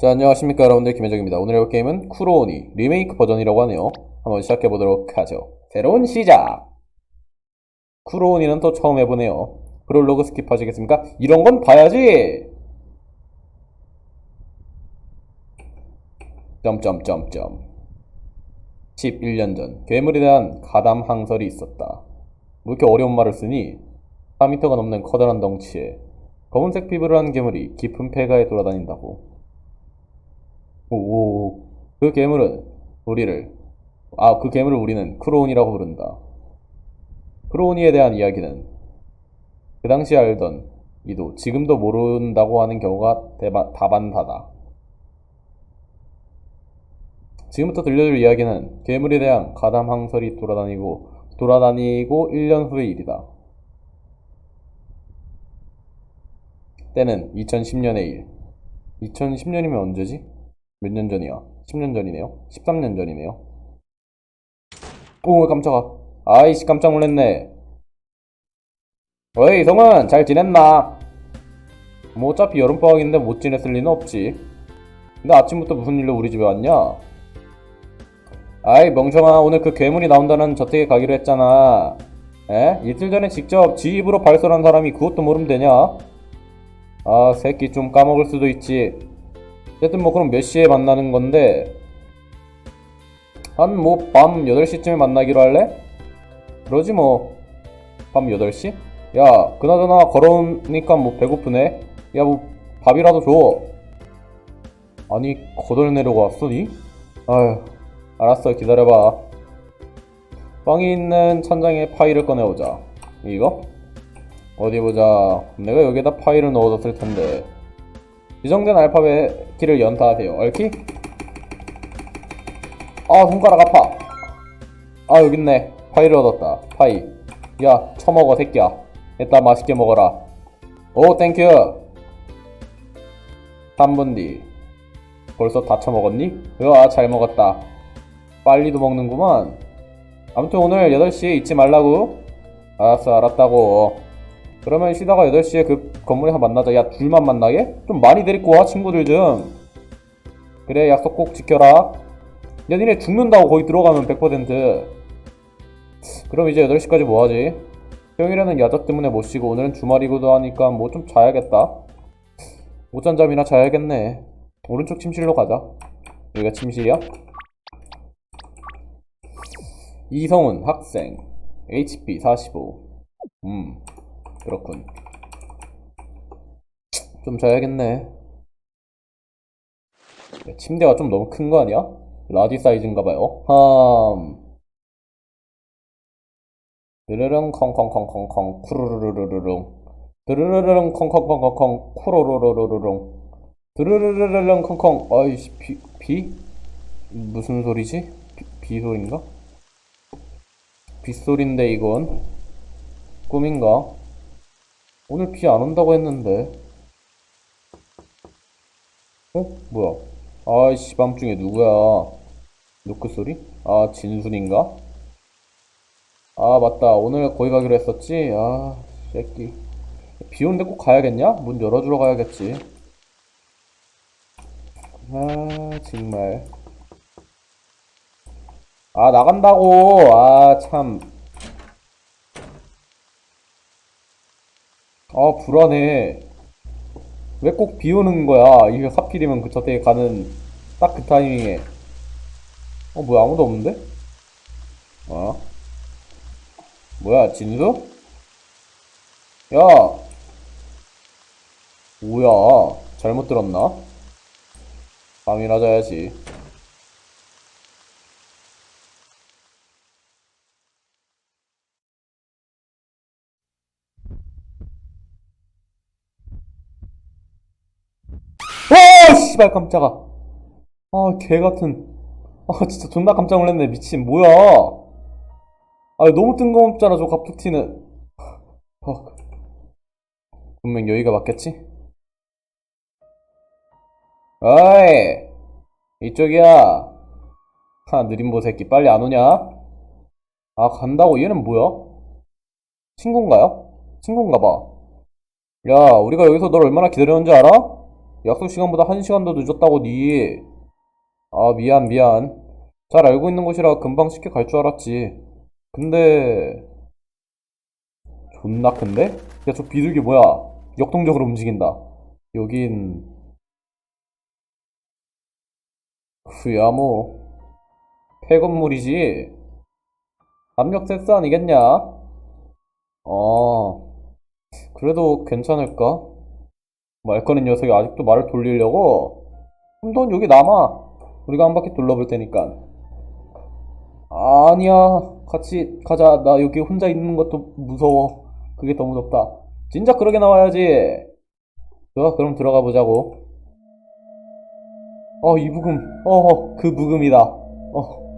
자, 안녕하십니까 여러분들 김혜정입니다. 오늘 해볼 게임은 쿠로오니 리메이크 버전이라고 하네요. 한번 시작해보도록 하죠. 새로운 시작! 쿠로오니는 또 처음 해보네요. 프롤로그 스킵하시겠습니까? 이런 건 봐야지! 점점점점 11년 전 괴물에 대한 가담 항설이 있었다. 뭐 이렇게 어려운 말을 쓰니 4m가 넘는 커다란 덩치에 검은색 피부를 한 괴물이 깊은 폐가에 돌아다닌다고. 오, 그 괴물은 우리를, 아, 그 괴물을 우리는 크로온이라고 부른다. 크로온이에 대한 이야기는 그 당시 알던 이도 지금도 모른다고 하는 경우가 대바, 다반사다. 지금부터 들려줄 이야기는 괴물에 대한 가담 항설이 돌아다니고 돌아다니고 1년 후의 일이다. 때는 2010년의 일. 2010년이면 언제지? 몇 년 전이야? 10년 전이네요? 13년 전이네요? 오, 깜짝아. 아이씨, 깜짝 놀랐네. 어이, 성은, 잘 지냈나? 뭐, 어차피 여름방학인데 못 지냈을 리는 없지. 근데 아침부터 무슨 일로 우리 집에 왔냐? 아이, 멍청아, 오늘 그 괴물이 나온다는 저택에 가기로 했잖아. 에? 이틀 전에 직접 지 입으로 발설한 사람이 그것도 모르면 되냐? 아, 새끼 좀 까먹을 수도 있지. 어쨌든 뭐 그럼 몇 시에 만나는 건데 한 뭐 밤 8시쯤에 만나기로 할래? 그러지 뭐 밤 8시? 야 그나저나 걸어오니까 뭐 배고프네 야 뭐 밥이라도 줘 아니 거덜 내려고 왔어 니? 아휴 알았어 기다려봐 빵이 있는 천장에 파일을 꺼내오자 이거? 어디 보자 내가 여기다 파일을 넣어뒀을 텐데 지정된 알파벳 키를 연타하세요. 얽히? 아 손가락 아파. 아 여깄네. 파이를 얻었다. 파이. 야 처먹어 새끼야. 이따 맛있게 먹어라. 오 땡큐. 3분 뒤. 벌써 다 처먹었니? 으아 잘 먹었다. 빨리도 먹는구만. 아무튼 오늘 8시에 잊지 말라고. 알았어 알았다고. 그러면 쉬다가 8시에 그 건물에서 만나자. 야, 둘만 만나게? 좀 많이 데리고 와, 친구들 좀. 그래, 약속 꼭 지켜라. 야, 니네 죽는다고 거기 들어가면 100%. 그럼 이제 8시까지 뭐 하지? 평일에는 야자 때문에 못 쉬고 오늘은 주말이기도 하니까 뭐 좀 자야겠다. 못 잔 잠이나 자야겠네. 오른쪽 침실로 가자. 여기가 침실이야? 이성훈 학생. HP 45. 음. 그렇군. 좀 자야겠네. 야, 침대가 좀 너무 큰 거 아니야? 라지 사이즈인가 봐요. 함. 드르릉 콩콩콩콩콩 쿠르르르르릉 드르르르릉 콩콩콩콩콩 쿠르르르르릉 드르르르르릉 콩콩 아이씨 비, 비? 무슨 소리지? 비, 비 소린가? 빗소린데 이건 꿈인가? 오늘 비 안 온다고 했는데. 어? 뭐야? 아이씨, 밤중에 누구야? 노크 소리? 아, 진순인가? 아, 맞다. 오늘 거기 가기로 했었지? 아, 새끼. 비 오는데 꼭 가야겠냐? 문 열어주러 가야겠지. 아, 정말. 아, 나간다고! 아, 참. 아, 불안해. 왜 꼭 비 오는 거야? 이게 하필이면 그 저택에 가는 딱 그 타이밍에. 어, 뭐야, 아무도 없는데? 어? 뭐야, 진수? 야! 뭐야, 잘못 들었나? 밤이나 자야지. 와, 씨발, 깜짝아. 아, 개 같은. 아, 진짜 존나 깜짝 놀랐네. 미친, 뭐야. 아, 너무 뜬금없잖아, 저 갑툭튀는. 어. 분명 여기가 맞겠지? 어이! 이쪽이야. 하, 느림보 새끼, 빨리 안 오냐? 아, 간다고? 얘는 뭐야? 친구인가요? 친구인가 봐. 야, 우리가 여기서 널 얼마나 기다렸는 지 알아? 약속 시간보다 한 시간 더 늦었다고 니. 아, 미안, 미안. 잘 알고 있는 곳이라 금방 쉽게 갈 줄 알았지. 근데, 존나 큰데? 야, 저 비둘기 뭐야? 역동적으로 움직인다. 여긴, 그야 뭐, 폐건물이지. 압력 세스 아니겠냐? 어, 그래도 괜찮을까? 말 거는 녀석이 아직도 말을 돌리려고? 그럼 넌 여기 남아. 우리가 한 바퀴 둘러볼 테니까. 아니야. 같이 가자. 나 여기 혼자 있는 것도 무서워. 그게 더 무섭다. 진작 그러게 나와야지. 좋아, 그럼 들어가 보자고. 어, 이 부금. 어, 그 부금이다. 어.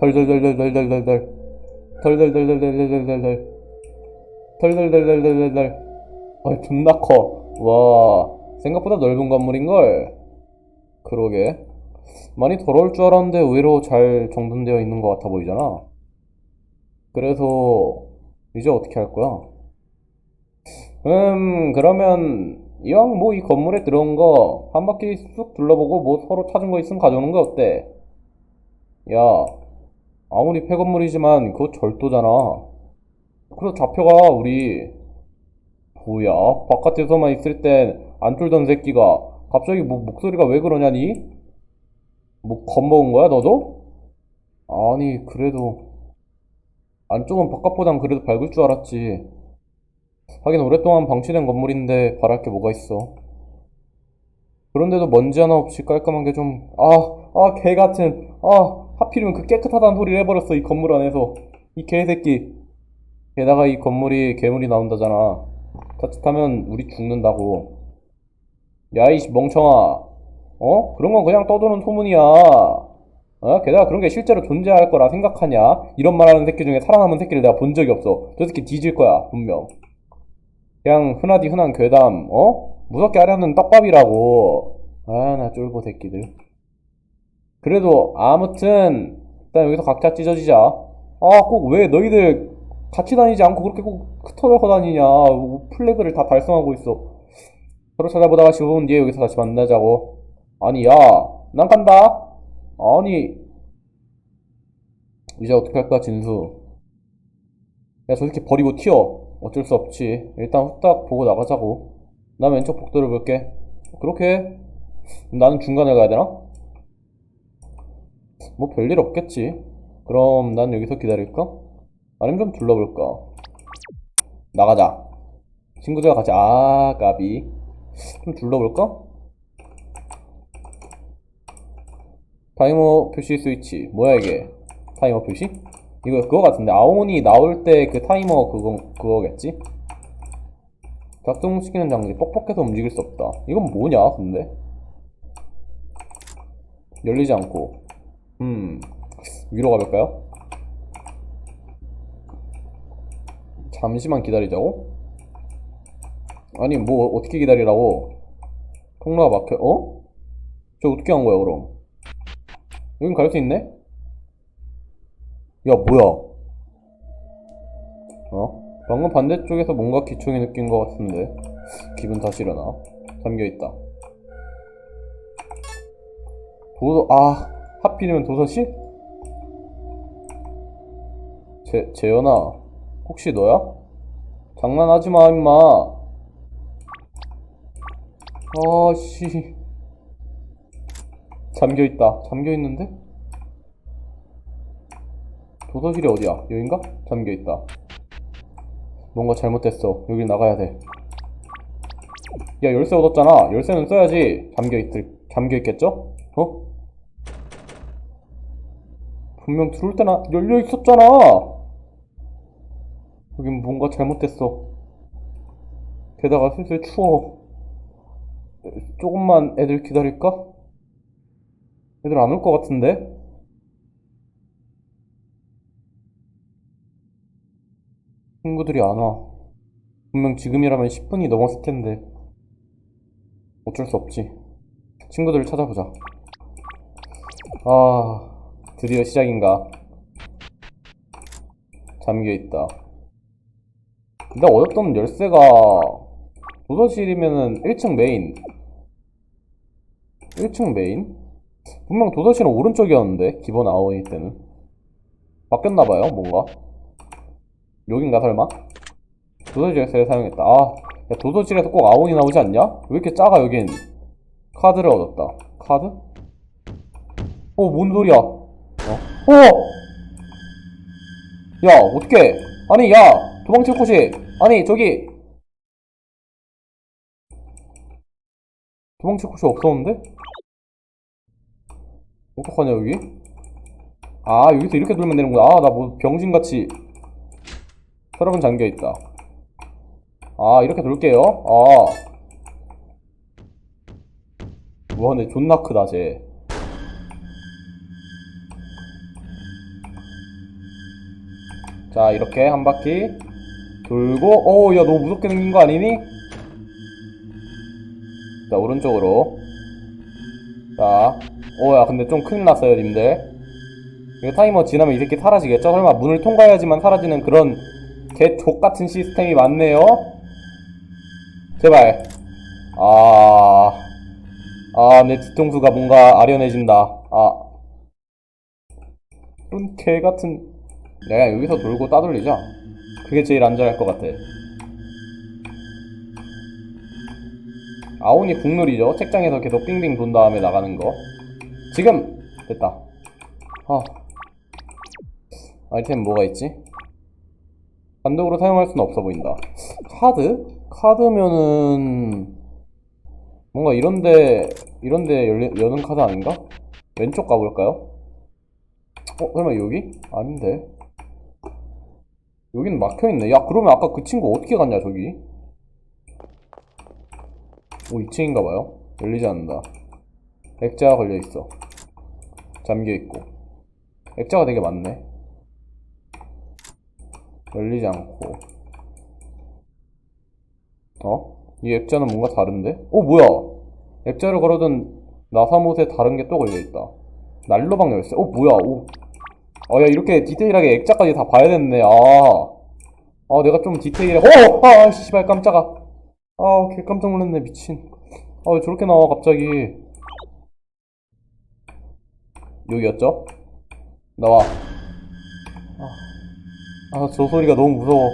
덜덜덜덜덜덜덜덜. 덜덜덜덜덜덜덜덜. 덜덜덜덜덜덜덜. 아, 존나 커. 와, 생각보다 넓은 건물인걸. 그러게. 많이 더러울 줄 알았는데 의외로 잘 정돈되어 있는 것 같아 보이잖아. 그래서 이제 어떻게 할 거야? 음, 그러면 이왕 뭐 이 건물에 들어온 거 한 바퀴 쑥 둘러보고 뭐 서로 찾은 거 있으면 가져오는 거 어때? 야, 아무리 폐건물이지만 그거 절도잖아. 그래서 잡혀가 우리. 뭐야? 바깥에서만 있을 땐 안 쫄던 새끼가 갑자기 뭐 목소리가 왜 그러냐니? 뭐 겁먹은 거야 너도? 아니 그래도 안쪽은 바깥보단 그래도 밝을 줄 알았지. 하긴 오랫동안 방치된 건물인데 바랄 게 뭐가 있어. 그런데도 먼지 하나 없이 깔끔한 게 좀, 아, 아, 개 같은, 아, 하필이면 그 깨끗하다는 소리를 해버렸어, 이 건물 안에서. 이 개새끼. 게다가 이 건물이 괴물이 나온다잖아. 자칫하면 우리 죽는다고. 야, 이 멍청아. 어? 그런 건 그냥 떠도는 소문이야. 어? 게다가 그런 게 실제로 존재할 거라 생각하냐? 이런 말 하는 새끼 중에 살아남은 새끼를 내가 본 적이 없어. 저 새끼 뒤질 거야, 분명. 그냥 흔하디 흔한 괴담, 어? 무섭게 하려는 떡밥이라고. 아, 나 쫄보 새끼들. 그래도, 아무튼, 일단 여기서 각자 찢어지자. 아, 꼭 왜 너희들 같이 다니지 않고 그렇게 꼭 흩어져서 다니냐. 뭐 플래그를 다 달성하고 있어. 서로 찾아보다가 15분 뒤에 여기서 다시 만나자고. 아니, 야, 난 간다. 아니, 이제 어떻게 할까, 진수. 야, 저 새끼 버리고 튀어. 어쩔 수 없지. 일단 후딱 보고 나가자고. 난 왼쪽 복도를 볼게. 그렇게 나는 중간에 가야 되나? 뭐 별일 없겠지. 그럼 난 여기서 기다릴까? 아니면 좀 둘러볼까? 나가자. 친구들과 같이, 아, 까비. 좀 둘러볼까? 타이머 표시 스위치. 뭐야, 이게? 타이머 표시? 이거 그거 같은데. 아오니 나올 때 그 타이머 그거, 그거겠지? 작동시키는 장치. 뻑뻑해서 움직일 수 없다. 이건 뭐냐, 근데? 열리지 않고. 음. 위로 가볼까요? 잠시만 기다리자고? 아니, 뭐, 어떻게 기다리라고? 통로가 막혀, 어? 저 어떻게 한 거야, 그럼? 여긴 갈 수 있네? 야, 뭐야? 어? 방금 반대쪽에서 뭔가 기총이 느낀 것 같은데. 기분 탓이려나? 잠겨있다. 도서, 아, 하필이면 도서실? 재, 재현아, 혹시 너야? 장난하지 마, 임마. 아씨. 잠겨있다. 잠겨있는데? 도서실이 어디야? 여긴가? 잠겨있다. 뭔가 잘못됐어. 여길 나가야 돼. 야, 열쇠 얻었잖아. 열쇠는 써야지. 잠겨있을, 잠겨있겠죠? 어? 분명 들어올 때나 열려 있었잖아. 여긴 뭔가 잘못됐어. 게다가 슬슬 추워. 조금만 애들 기다릴까? 애들 안 올 것 같은데? 친구들이 안 와. 분명 지금이라면 10분이 넘었을 텐데. 어쩔 수 없지. 친구들을 찾아보자. 아, 드디어 시작인가. 잠겨 있다. 내가 얻었던 열쇠가 도서실이면은 1층 메인. 1층 메인? 분명 도서실은 오른쪽이었는데 기본 아오니 때는 바뀌었나봐요 뭔가 여긴가 설마? 도서실에서 사용했다 아 야, 도서실에서 꼭 아오니 나오지 않냐? 왜 이렇게 작아 여긴 카드를 얻었다 카드? 어 뭔 소리야 어? 어! 야 어떡해 아니 야 도망칠 곳이 아니 저기. 도망칠 곳이 없었는데? 어떡하냐 여기? 아 여기서 이렇게 돌면 되는구나. 아 나 뭐 병신같이 서랍은 잠겨있다. 아 이렇게 돌게요? 아. 와 근데 존나 크다 쟤. 자 이렇게 한 바퀴 돌고 어야 너무 무섭게 생긴 거 아니니? 자 오른쪽으로 자 오야 근데 좀 큰일 났어요 님들 이거 타이머 지나면 이 새끼 사라지겠죠? 설마 문을 통과해야지만 사라지는 그런 개 족같은 시스템이 맞네요 제발 아... 아, 내 뒤통수가 뭔가 아련해진다. 아. 그런 개 같은. 내가 여기서 돌고 따돌리자. 그게 제일 안전할 것 같아. 아오니 국룰이죠. 책장에서 계속 빙빙 돈 다음에 나가는 거. 지금! 됐다. 아. 아이템 뭐가 있지? 단독으로 사용할 수는 없어 보인다. 카드? 카드면은, 뭔가 이런데 이런데 열리, 여는 카드 아닌가? 왼쪽 가볼까요? 어 설마 여기? 아닌데 여기는 막혀있네. 야 그러면 아까 그 친구 어떻게 갔냐 저기? 오 2층인가봐요. 열리지 않는다. 액자가 걸려있어. 잠겨있고. 액자가 되게 많네. 열리지 않고. 어? 이 액자는 뭔가 다른데? 어 뭐야! 액자를 걸어둔 나사못에 다른 게 또 걸려있다. 난로방 열쇠. 어 뭐야! 오. 아, 야 이렇게 디테일하게 액자까지 다 봐야 됐네 아. 아 내가 좀 디테일해 어! 아 씨발 깜짝아 아 개 깜짝 놀랐네 미친 아왜 저렇게 나와 갑자기 여기였죠? 나와 아저 소리가 너무 무서워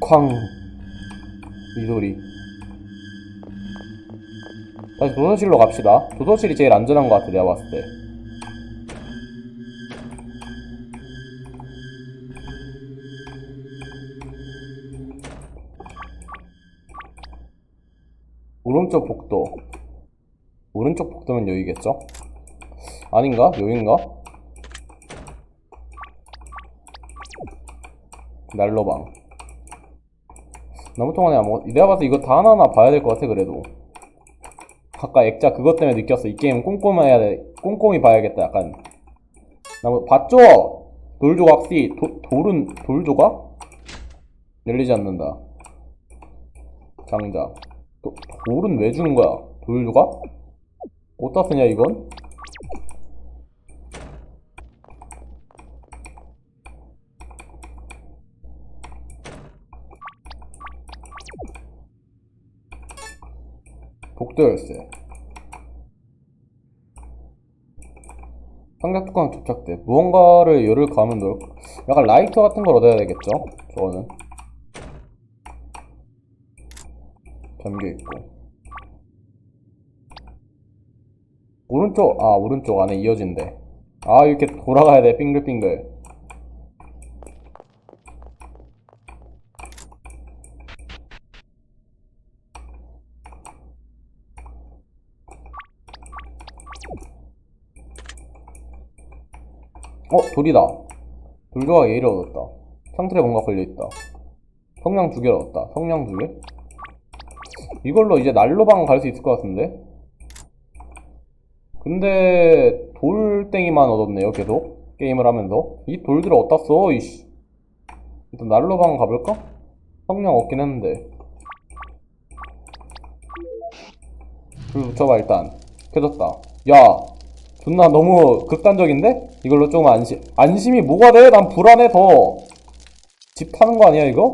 쾅 이 소리 다시 도서실로 갑시다. 도서실이 제일 안전한 것 같아, 내가 봤을 때. 오른쪽 복도. 오른쪽 복도면 여기겠죠? 아닌가? 여긴가? 난로방. 나무통 안에 아무것도, 내가 때 이거 다 하나하나 봐야 될 것 같아, 그래도. 아까 액자 그것 때문에 느꼈어. 이 게임 꼼꼼해야 돼. 꼼꼼히 봐야겠다. 약간. 나뭐 봤죠? 돌 조각 C. 도, 돌은 돌 조각? 열리지 않는다. 장작. 도, 돌은 왜 주는 거야? 돌 조각? 어디다 쓰냐 이건? 복도 열쇠. 상자 뚜껑 접착대. 무언가를 열을 가하면 넣을, 약간 라이터 같은 걸 얻어야 되겠죠? 저거는. 잠겨있고. 오른쪽, 아, 오른쪽 안에 이어진대. 아, 이렇게 돌아가야 돼, 빙글빙글. 어, 돌이다. 돌조각 A를 얻었다. 상틀에 뭔가 걸려있다. 성냥 두 개를 얻었다. 성냥 두 개? 이걸로 이제 난로방 갈 수 있을 것 같은데? 근데 돌땡이만 얻었네요, 계속. 게임을 하면서. 이 돌들을 어디다 써, 이씨. 일단 난로방 가볼까? 성냥 얻긴 했는데. 불 붙여봐, 일단. 켜졌다. 야! 존나 너무 극단적인데? 이걸로 조금 안심, 안심이 뭐가 돼? 난 불안해, 더. 집 파는 거 아니야, 이거?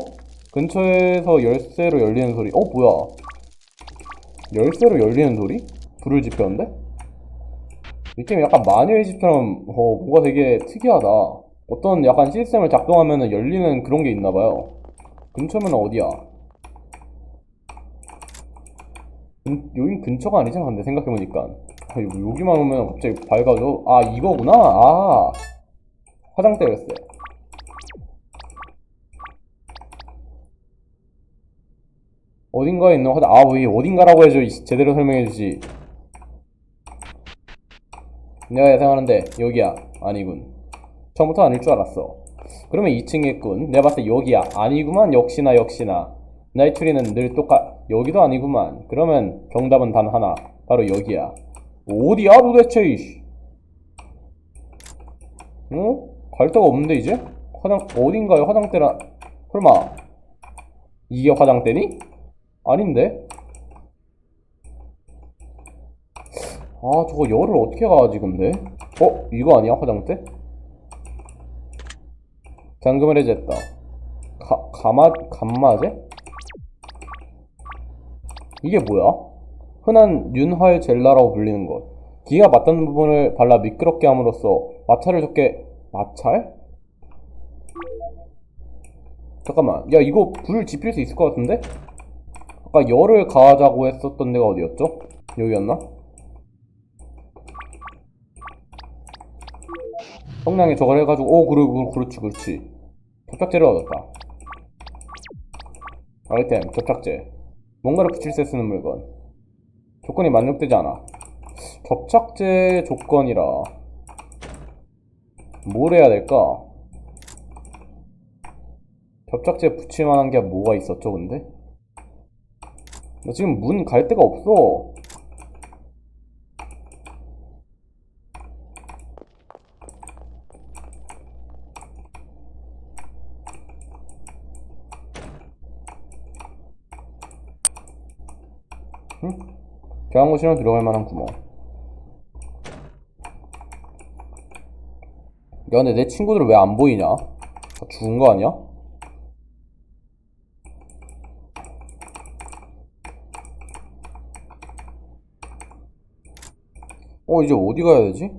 근처에서 열쇠로 열리는 소리. 어, 뭐야. 열쇠로 열리는 소리? 불을 지폈는데? 이 게임 약간 마녀의 집처럼 어, 뭔가 되게 특이하다. 어떤 약간 시스템을 작동하면 열리는 그런 게 있나 봐요. 근처면 어디야? 근, 여긴 근처가 아니잖아, 근데 생각해보니까. 아, 여- 여기만 오면 갑자기 밝아져. 아, 이거구나? 아, 화장대였어. 어딘가에 있는 화장, 아, 왜 어딘가라고 해줘. 제대로 설명해주지. 내가 예상하는데, 여기야. 아니군. 처음부터 아닐 줄 알았어. 그러면 2층이겠군. 내가 봤을 때 여기야. 아니구만. 역시나 역시나. 나의 추리는 늘 똑같. 여기도 아니구만. 그러면 정답은 단 하나. 바로 여기야. 어디야 도대체 이씨. 어? 갈 데가 없는데 이제? 화장 어딘가에 화장대라. 설마 이게 화장대니? 아닌데? 아 저거 열을 어떻게 가지 근데? 어? 이거 아니야 화장대? 잠금을 해제했다. 가, 가마, 감마제? 이게 뭐야? 흔한 윤활 젤라라고 불리는 것. 기가 맞닿는 부분을 발라 미끄럽게 함으로써 마찰을 적게, 마찰? 잠깐만. 야, 이거 불 지필 수 있을 것 같은데? 아까 열을 가하자고 했었던 데가 어디였죠? 여기였나? 성량에 저걸 해가지고, 오, 그래, 그래, 그렇지, 그렇지. 접착제를 얻었다. 아이템, 접착제. 뭔가를 붙일 때 쓰는 물건. 조건이 만족되지 않아. 접착제 조건이라. 뭘 해야 될까? 접착제 붙일 만한 게 뭐가 있었죠, 근데? 나 지금 문 갈 데가 없어. 교환고시로 들어갈 만한 구멍. 야, 근데 내 친구들은 왜안 보이냐? 다 죽은 거 아니야? 어, 이제 어디 가야 되지?